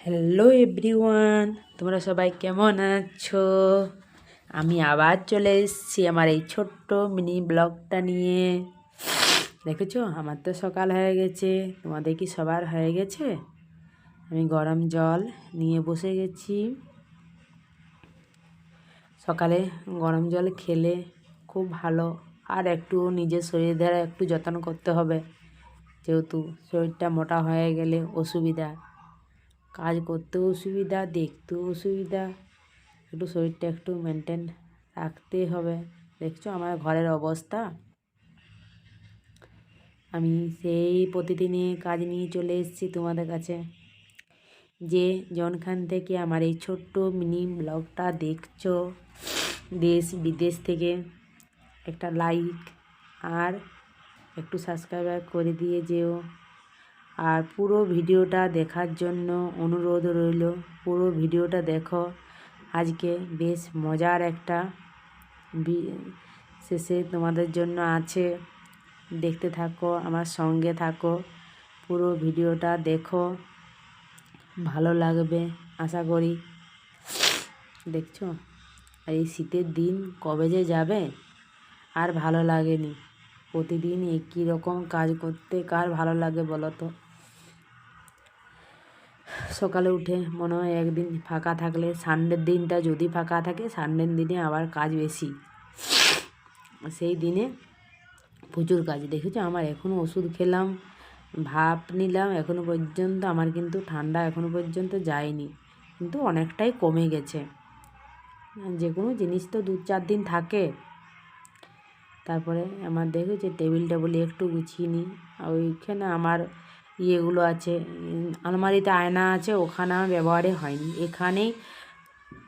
Hello everyone তোমরা সবাই কেমন আছো? আমি আবার চলে এসেছি আমার এই ছোট্ট মিনি ব্লগটা নিয়ে। দেখেছ? আমার তো সকাল হয়ে গেছে। তোমাদের কি সবার হয়ে গেছে? আমি গরম জল নিয়ে বসে গেছি। সকালে গরম জল খেলে খুব ভালো। আর একটু নিজের শরীরের একটু যত্ন করতে হবে। যেহেতু শরীরটা মোটা হয়ে গেলে অসুবিধা। কাজ করতেও অসুবিধা, দেখতেও অসুবিধা। একটু শরীরটা একটু মেনটেন রাখতে হবে। দেখছ আমার ঘরের অবস্থা? আমি সেই প্রতিদিনে কাজ নিয়ে চলে এসেছি তোমাদের কাছে। যে জনখান থেকে আমার এই ছোট্ট মিনি ব্লগটা দেখছ, দেশ বিদেশ থেকে একটা লাইক আর একটু সাবস্ক্রাইব করে দিয়ে যেও। আর পুরো ভিডিওটা দেখার জন্য অনুরোধ রইল। পুরো ভিডিওটা দেখো। আজকে বেশ মজার একটা শেষে তোমাদের জন্য আছে। দেখতে থাকো, আমার সঙ্গে থাকো। পুরো ভিডিওটা দেখো। ভালো লাগবে, আশা করি। দেখছ? আর এই শীতের দিন কবে যে যাবে? আর ভালো লাগেনি। প্রতিদিন একই রকম কাজ করতে কার ভালো লাগে বলো তো? সকালে উঠে মনে হয় একদিন ফাঁকা থাকলে সানডের দিনটা যদি ফাঁকা থাকে, সানডের দিনে আবার কাজ বেশি। সেই দিনে প্রচুর কাজ। দেখেছ? আমার এখনও ওষুধ খেলাম, ভাপ নিলাম এখনও পর্যন্ত আমার কিন্তু ঠান্ডা এখনও পর্যন্ত যায়নি। কিন্তু অনেকটাই কমে গেছে। যে কোনো জিনিস তো দু চার দিন থাকে। তারপরে আমার দেখেছে টেবিল টেবিল একটু গুছিয়ে নিই। আর ওইখানে আমার ইয়েগুলো আছে আলমারিতে আয়না আছে, ওখানে আমার ব্যবহারে হয়নি। এখানেই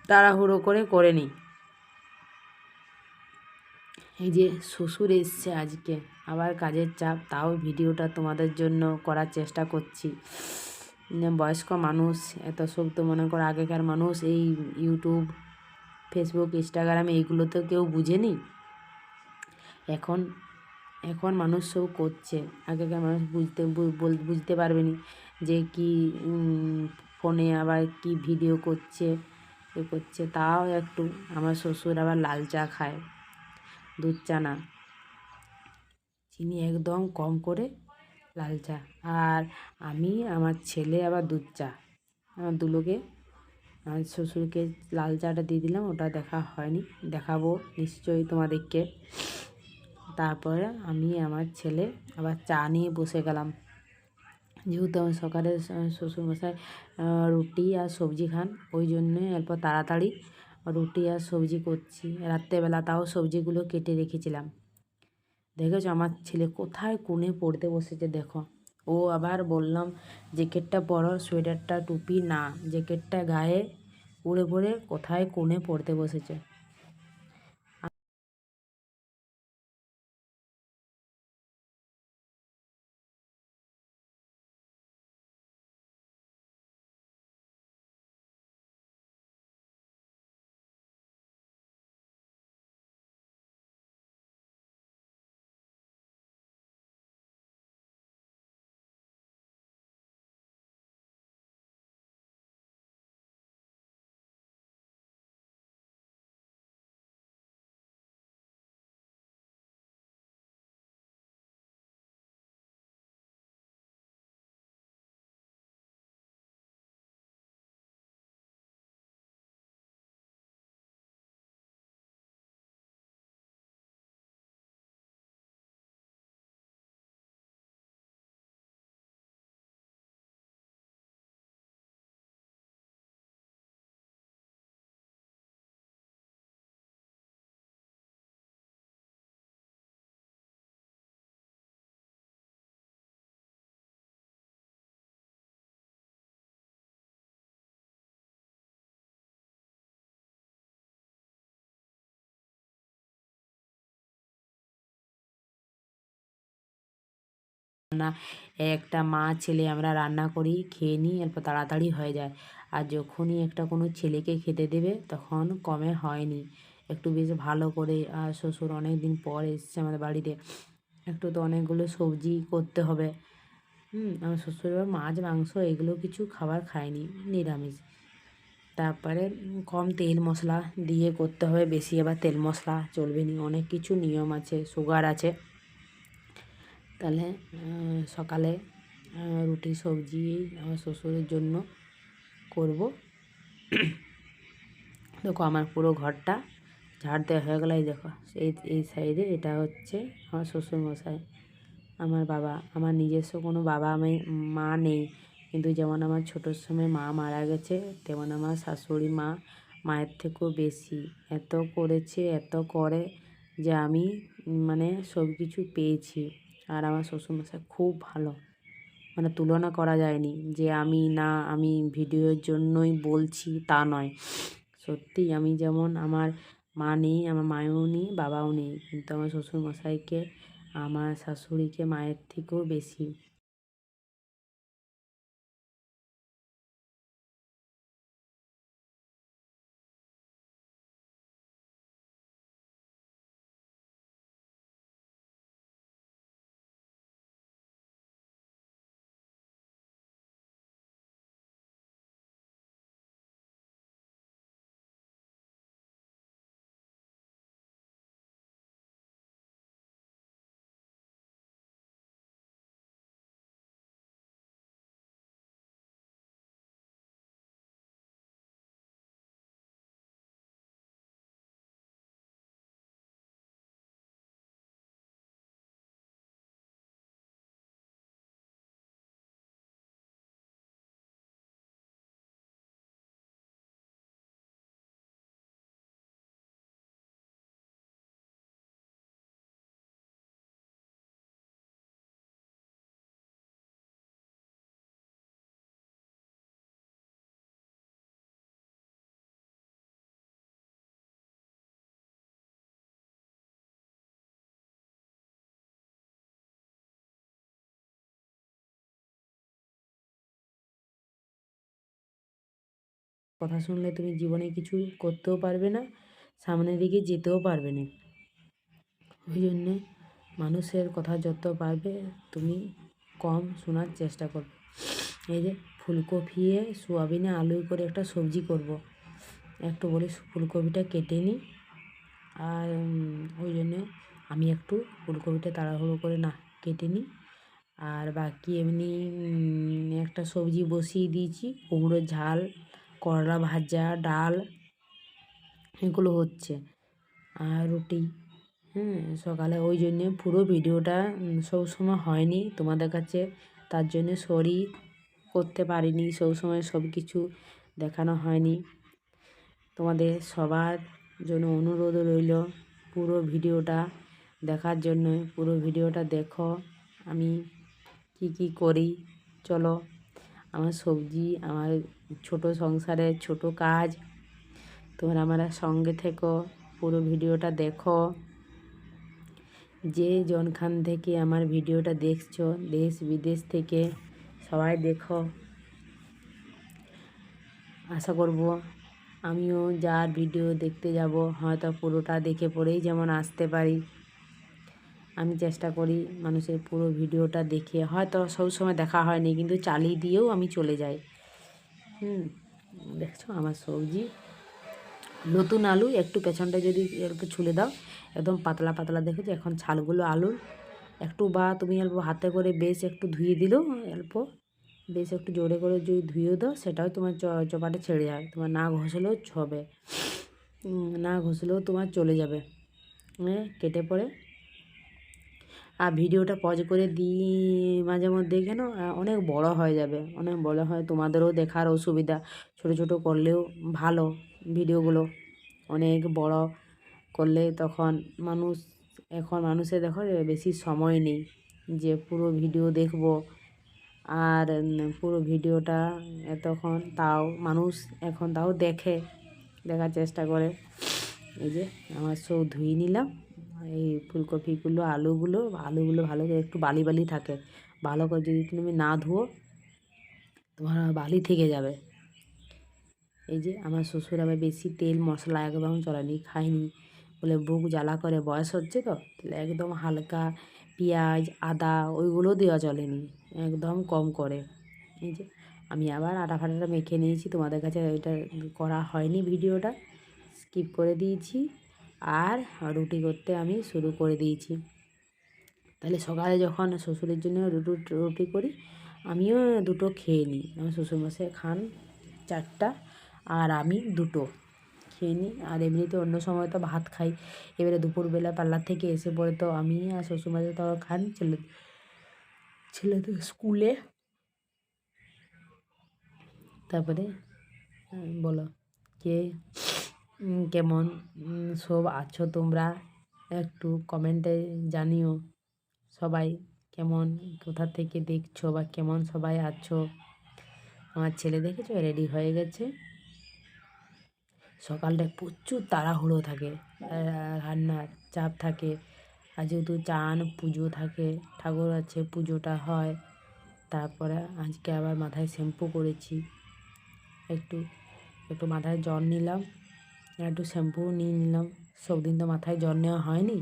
তাড়াহুড়ো করে করে নিই। এই যে শ্বশুর এসছে আজকে, আবার কাজের চাপ, তাও ভিডিওটা তোমাদের জন্য করার চেষ্টা করছি। বয়স্ক মানুষ, এত সব তো মনে করো আগেকার মানুষ, এই ইউটিউব, ফেসবুক, ইনস্টাগ্রাম এইগুলো তো কেউ বুঝেনি? এখন এখন মানুষ সব করছে। আগেকার মানুষ বুঝতে বুঝতে পারবে নি যে কি ফোনে আবার কি ভিডিও করছে, এ করছে। তাও একটু আমার শ্বশুর আবার লাল চা খায়, দুধ চা না। চিনি একদম কম করে লাল চা। আর আমি, আমার ছেলে আবার দুধ চা। আমার দুলোকে, আমার শ্বশুরকে লাল চাটা দিয়ে দিলাম, ওটা দেখা হয়নি। দেখাবো নিশ্চয়ই তোমাদেরকে। তারপরে আমি আমার ছেলে আবার চা নিয়ে বসে গেলাম। যেহেতু আমার সকালে শ্বশুরমশাই রুটি আর সবজি খান, ওই জন্যে অল্প তাড়াতাড়ি রুটি আর সবজি করছি। রাত্রেবেলা তাও সবজিগুলো কেটে রেখেছিলাম। দেখেছ আমার ছেলে কোথায় কোণে পড়তে বসেছে দেখো। ও আবার বললাম, জ্যাকেটটা পরো, সোয়েটারটা টুপি না, জ্যাকেটটা গায়ে উড়ে পড়ে কোথায় কোণে পড়তে বসেছে? রান্না একটা মা ছেলে আমরা রান্না করি, খেয়ে নিই, এরপর তাড়াতাড়ি হয়ে যায়। আর যখনই একটা কোনো ছেলেকে খেতে দেবে, তখন কমে হয়নি। একটু বেশ ভালো করে আর শ্বশুর অনেক দিন পর এসছে আমাদের বাড়িতে। একটু তো অনেকগুলো সবজি করতে হবে। হুম, আমার শ্বশুরবাড়ি মাছ, মাংস এগুলো কিছু খাবার খায়নি, নিরামিষ। তারপরে কম তেল মশলা দিয়ে করতে হবে, বেশি আবার তেল মশলা চলবে না। অনেক কিছু নিয়ম আছে, সুগার আছে। তাহলে সকালে রুটি, সবজি আমার শ্বশুরের জন্য করব। দেখো আমার পুরো ঘরটা ঝাড় দেওয়া হয়ে গেলো দেখো, এই এই সাইডে এটা হচ্ছে আমার শ্বশুরমশাই, আমার বাবা, আমার নিজস্ব কোনো বাবা আমি, মা নেই, কিন্তু যেমন আমার ছোটোর সময় মা মারা গেছে, তেমন আমার শাশুড়ি মা মায়ের থেকেও বেশি। এত করেছে, এত করে যে আমি মানে সব কিছু পেয়েছি। আর আমার শ্বশুরমশাই খুব ভালো। মানে তুলনা করা যায়নি যে আমি না, আমি ভিডিওর জন্যই বলছি তা নয়। সত্যি আমি যেমন আমার মা নেই, আমার মায়েও নেই, বাবাও নেই। কিন্তু আমার শ্বশুরমশাইকে, আমার শাশুড়িকে মায়ের থেকেও বেশি কথা শুনলে তুমি জীবনে কিছু করতেও পারবে না, সামনের দিকে যেতেও পারবে না। ওই জন্যে মানুষের কথা যত পারবে, তুমি কম শোনার চেষ্টা করবে। এই যে ফুলকপি সোয়াবিনে আলু করে একটা সবজি করব। একটু বলি ফুলকপিটা কেটে নিই। আর ওই জন্যে আমি একটু ফুলকপিটা তাড়াহুড়ো করে না, কেটে নিই। আর বাকি এমনি একটা সবজি বসিয়ে দিয়েছি, কুমড়োর ঝাল করলা ভাজা, ডাল, এগুলো হচ্ছে। আর রুটি হ্যাঁ সকালে ওই জন্যে পুরো ভিডিওটা সব সময় হয়নি তোমাদের কাছে, তার জন্যে সরি করতে পারিনি, সব সময় সব কিছু দেখানো হয়নি। তোমাদের সবার জন্য অনুরোধ রইল পুরো ভিডিওটা দেখার জন্য, পুরো ভিডিওটা দেখো, আমি কি কি করি, চলো। আমার সবজি, আমার ছোট সংসারে ছোট কাজ। তোমরা আমার সঙ্গে থেকো, পুরো ভিডিওটা দেখো। যে জনখান থেকে আমার ভিডিওটা দেখছ, দেশ বিদেশ থেকে সবাই দেখো। আশা করব আমিও যার ভিডিও দেখতে যাব, হয়তো পুরোটা দেখে পড়েই যেমন আসতে পারি। আমি চেষ্টা করি মানুষের পুরো ভিডিওটা দেখে। হয়তো সবসময় দেখা হয়নি, কিন্তু চালিয়ে দিয়েও আমি চলে যাই। হুম, দেখছ আমার সবজি। নতুন আলু, একটু পেছনটা যদি একটু ছুলে দাও। একদম পাতলা পাতলা দেখেছ? এখন ছালগুলো আলুর একটু বা তুমি অল্প হাতে করে বেশ একটু ধুয়ে দিলেও অল্প। বেশ একটু জোরে করে যদি ধুয়ে দাও, সেটাও তোমার চপাটা ছেড়ে যাবে। তোমার না ঘষলেও ছবে না ঘষলেও তোমার চলে যাবে। হ্যাঁ কেটে পড়ে আর ভিডিওটা পজ করে দিই মাঝে মধ্যে কেন? অনেক বড় হয়ে যাবে। অনেক বড় হয়, তোমাদেরও দেখার অসুবিধা। ছোট ছোট করলেও ভালো ভিডিওগুলো। অনেক বড় করলে তখন মানুষ, এখন মানুষে দেখো বেশি সময় নেই যে পুরো ভিডিও দেখব। আর পুরো ভিডিওটা এতক্ষণ তাও, মানুষ এখন তাও দেখে, দেখার চেষ্টা করে। এই যে, আমার সব ধুয়ে নিলাম। এই ফুলকপিগুলো, আলুগুলো আলুগুলো ভালো করে একটু বালি বালি থাকে। ভালো করে যদি তুমি না ধুও তোমার বালি থেকে যাবে। এই যে আমার শ্বশুর আবার বেশি তেল, মশলা একদম চলেনি খায়নি। বলে বুক জ্বালা করে, বয়স হচ্ছে তো? তাহলে একদম হালকা পেঁয়াজ, আদা ওইগুলো দেওয়া চলেনি, একদম কম করে। এই যে আমি আবার আটা ফাটাটা মেখে নিয়েছি, তোমাদের কাছে ওইটা করা হয়নি ভিডিওটা, স্কিপ করে দিয়েছি। আর রুটি করতে আমি শুরু করে দিয়েছি। তাহলে সকালে যখন শ্বশুরের জন্য রুটি রুটি করি, আমিও দুটো খেয়ে নিই। আমার শ্বশুরমশাই খান চারটা আর আমি দুটো খেয়ে নিই। আর এমনিতে অন্য সময় তো ভাত খাই। এবারে দুপুরবেলা পার্লার থেকে এসে পরে তো আমি আর শ্বশুরমশাই তো খান ছেলে ছেলে তো স্কুলে। তারপরে, বলো, কে কেমন? সব আছো তোমরা? একটু কমেন্টে জানিও। সবাই কেমন? কোথা থেকে দেখছ বা কেমন সবাই আছো? আমার ছেলে দেখেছ? রেডি হয়ে গেছে। সকালটায় প্রচুর তাড়াহুড়ো থাকে। রান্নার চাপ থাকে। আর যেহেতু চান, পুজো থাকে, ঠাকুর আছে, পুজোটা হয়, তারপরে আজকে আবার মাথায় শ্যাম্পু করেছি। একটু একটু মাথায় জল নিলাম। একটু শ্যাম্পু নিয়ে নিলাম। সব দিন তো মাথায় জল নেওয়া হয়নি।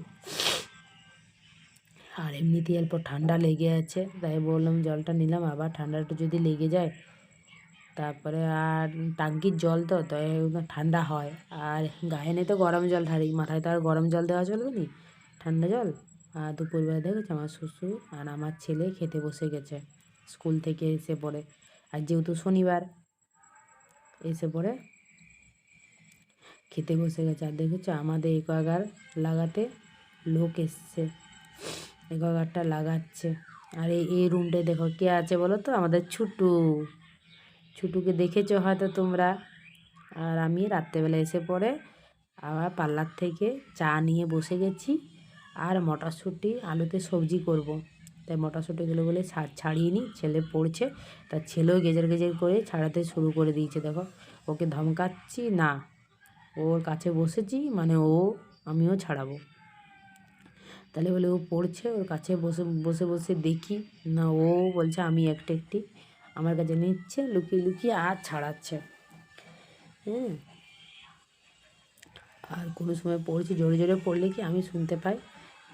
আর এমনিতেই অল্প ঠান্ডা লেগে আছে, তাই বললাম জলটা নিলাম। আবার ঠান্ডাটা যদি লেগে যায়, তারপরে আর টাঙ্কির জল তো, তাই ঠান্ডা হয়। আর গায়ে নেই তো গরম জল ঢালি মাথায় তো আর গরম জল দেওয়া চলবে নি? ঠান্ডা জল? আর দুপুরবেলা দেখেছে আমার শ্বশুর আর আমার ছেলে খেতে বসে গেছে, স্কুল থেকে এসে পড়ে। আর যেহেতু শনিবার, এসে পড়ে খেতে বসে গেছে। আর দেখেছ, আমাদের একোয়াগার লাগাতে লোক এসছে। একোয়াগারটা লাগাচ্ছে। আর এই এই রুমটায় দেখো কে আছে বলো তো? আমাদের ছুটু। ছুটুকে দেখেছ হয়তো তোমরা? আর আমি রাত্রেবেলা এসে পড়ে আবার পার্লার থেকে চা নিয়ে বসে গেছি। আর মটরশুঁটি, আলুতে সবজি করব। তাই মটরশুঁটিগুলো বলে ছাড়িয়ে নিই ছেলে পড়ছে। তার ছেলেও গেজের গেজের করে ছাড়াতে শুরু করে দিয়েছে। দেখো, ওকে ধমকাচ্ছি না। ওর কাছে বসেছি মানে ও আমিও ছাড়াবো। তাহলে বলে ও পড়ছে, ওর কাছে বসে বসে বসে দেখি। না, ও বলছে আমি একটা একটি, আমার কাছে নিচ্ছে, লুকিয়ে লুকিয়ে আর ছাড়াচ্ছে। হ্যাঁ। আর কোনো সময় পড়ছি, জোরে জোরে পড়লে কি আমি শুনতে পাই?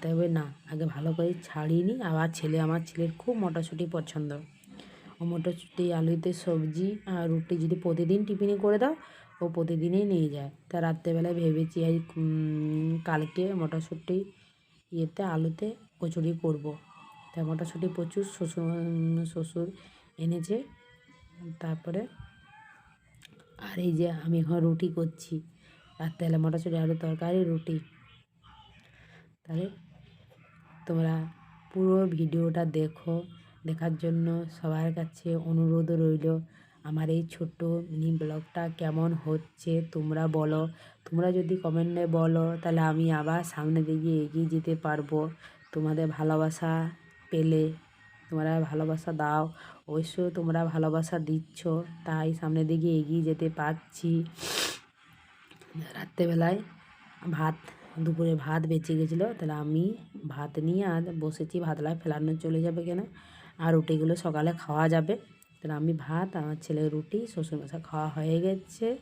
তবে না, আগে ভালো করে ছাড়িয়ে নিই আবার ছেলে, আমার ছেলের খুব মটরশুঁটি পছন্দ। ও মটরশুঁটি, আলুতে সবজি আর রুটি যদি প্রতিদিন টিফিনে করে দাও ও প্রতিদিনই নিয়ে যায়। তা রাত্রেবেলায় ভেবেছি আজ কালকে মটরশুঁটি ইয়েতে, আলুতে কচুরি করব। তা মটরশুঁটি প্রচুর শ্বশুর শ্বশুর এনেছে। তারপরে আর এই যে আমি এখন রুটি করছি। রাত্রেবেলা মটরশুঁটি আলু তরকারি, রুটি। তাহলে তোমরা পুরো ভিডিওটা দেখো। দেখার জন্য সবার কাছে অনুরোধ রইল। আমার এই ছোট্ট মিনি ব্লগটা কেমন হচ্ছে তোমরা বলো। তোমরা যদি কমেন্টে বলো, তাহলে আমি আবার সামনে দিকে এগিয়ে যেতে পারব। তোমাদের ভালোবাসা পেলে, তোমরা ভালোবাসা দাও। অবশ্যই তোমরা ভালোবাসা দিচ্ছ, তাই সামনের দিকে এগিয়ে যেতে পারছি। রাত্রেবেলায় ভাত, দুপুরে ভাত বেঁচে গেছিল, তাহলে আমি ভাত নিয়ে আর বসেছি ভাতলায় ফেলানো চলে যাবে কেন? আর রুটিগুলো সকালে খাওয়া যাবে। আমি ভাত, আমার ছেলে রুটি শ্বশুরমশা খাওয়া হয়ে গেছে।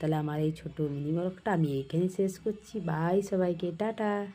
তাহলে আমার এই ছোটো মিনি ব্লগটা আমি এখানে শেষ করছি। বাই সবাইকে, টাটা।